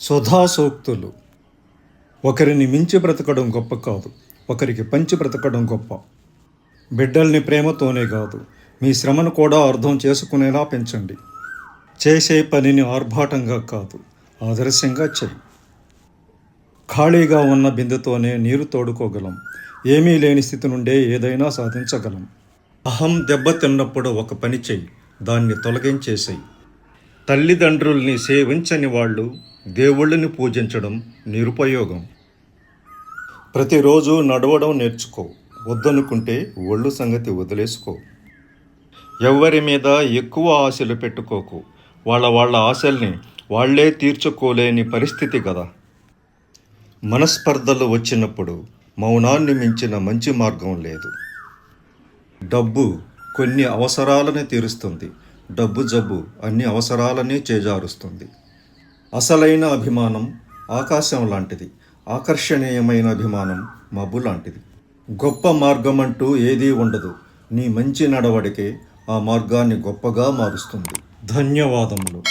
సుధాసోక్తులు ఒకరిని మించి బ్రతకడం గొప్ప కాదు ఒకరికి పంచి బ్రతకడం గొప్ప. బిడ్డల్ని ప్రేమతోనే కాదు మీ శ్రమను కూడా అర్థం చేసుకునేలా పెంచండి. చేసే పనిని ఆర్భాటంగా కాదు ఆదర్శంగా చెయ్యి. ఖాళీగా ఉన్న బిందెతోనే నీరు తోడుకోగలం ఏమీ లేని స్థితి నుండే ఏదైనా సాధించగలం. అహం దెబ్బతిన్నప్పుడు ఒక పని చెయ్యి దాన్ని తొలగించేసేయి. తల్లిదండ్రుల్ని సేవించని వాళ్ళు దేవుళ్ళని పూజించడం నిరుపయోగం. ప్రతిరోజు నడవడం నేర్చుకో. వద్దనుకుంటే ఒళ్ళు సంగతి వదిలేసుకో. ఎవరి మీద ఎక్కువ ఆశలు పెట్టుకోకు. వాళ్ళ వాళ్ళ ఆశల్ని వాళ్ళే తీర్చుకోలేని పరిస్థితి కదా మనస్పర్ధలు వచ్చినప్పుడు మౌనాన్ని మించిన మంచి మార్గం లేదు. డబ్బు కొన్ని అవసరాలని తీరుస్తుంది. డబ్బు జబ్బు అన్ని అవసరాలని చేజారుస్తుంది. అసలైన అభిమానం ఆకాశం లాంటిది. ఆకర్షణీయమైన అభిమానం మబ్బు లాంటిది. గొప్ప మార్గం అంటూ ఏదీ ఉండదు. నీ మంచి నడవడికే ఆ మార్గాన్ని గొప్పగా మారుస్తుంది. ధన్యవాదములు.